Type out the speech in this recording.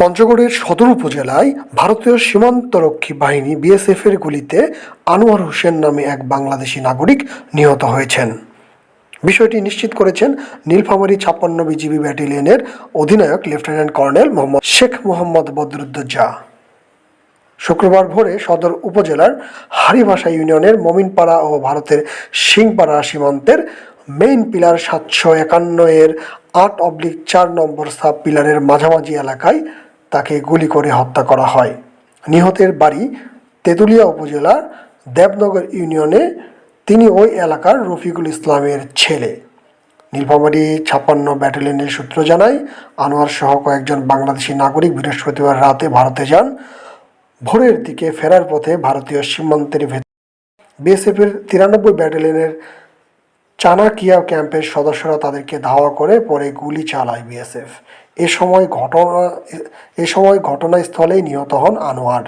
পঞ্চগড়ের সদর উপজেলায় ভারতীয় সীমান্তরক্ষী বাহিনী বিএসএফ এর গুলিতে আনোয়ার হোসেন নামে এক বাংলাদেশি নাগরিক নিহত হয়েছেন। বিষয়টি নিশ্চিত করেছেন নীলফামারী ছাপ্পান্ন বিজিবি ব্যাটালিয়নের অধিনায়ক লেফটেন্যান্ট কর্নেল মোহাম্মদ শেখ মোহাম্মদ বদরুদ্দোজা। শুক্রবার ভোরে সদর উপজেলার হারিভাষা ইউনিয়নের মমিনপাড়া ও ভারতের সিংপাড়া সীমান্তের মেইন পিলার সাতশো একান্ন এর আট অবলিক চার নম্বর সাব পিলারের মাঝামাঝি এলাকায় তাকে গুলি করে হত্যা করা হয়। নিহতের বাড়ি তেঁতুলিয়া উপজেলার দেবনগর ইউনিয়নে তিনি ওই এলাকার রফিকুল ইসলামের ছেলে। নীলফামারী ছাপ্পান্ন ব্যাটালিয়নের সূত্র জানায়, আনোয়ার সহ কয়েকজন বাংলাদেশি নাগরিক বৃহস্পতিবার রাতে ভারতে যান। ভোরের দিকে ফেরার পথে ভারতীয় সীমান্তের ভেতর বিএসএফের তিরানব্বই ব্যাটালিয়নের চানাকিয়া ক্যাম্পের সদস্যরা তাদেরকে ধাওয়া করে পরে গুলি চালায় বিএসএফ। এ সময় ঘটনা এ সময় ঘটনাস্থলেই নিহত হন আনোয়ার।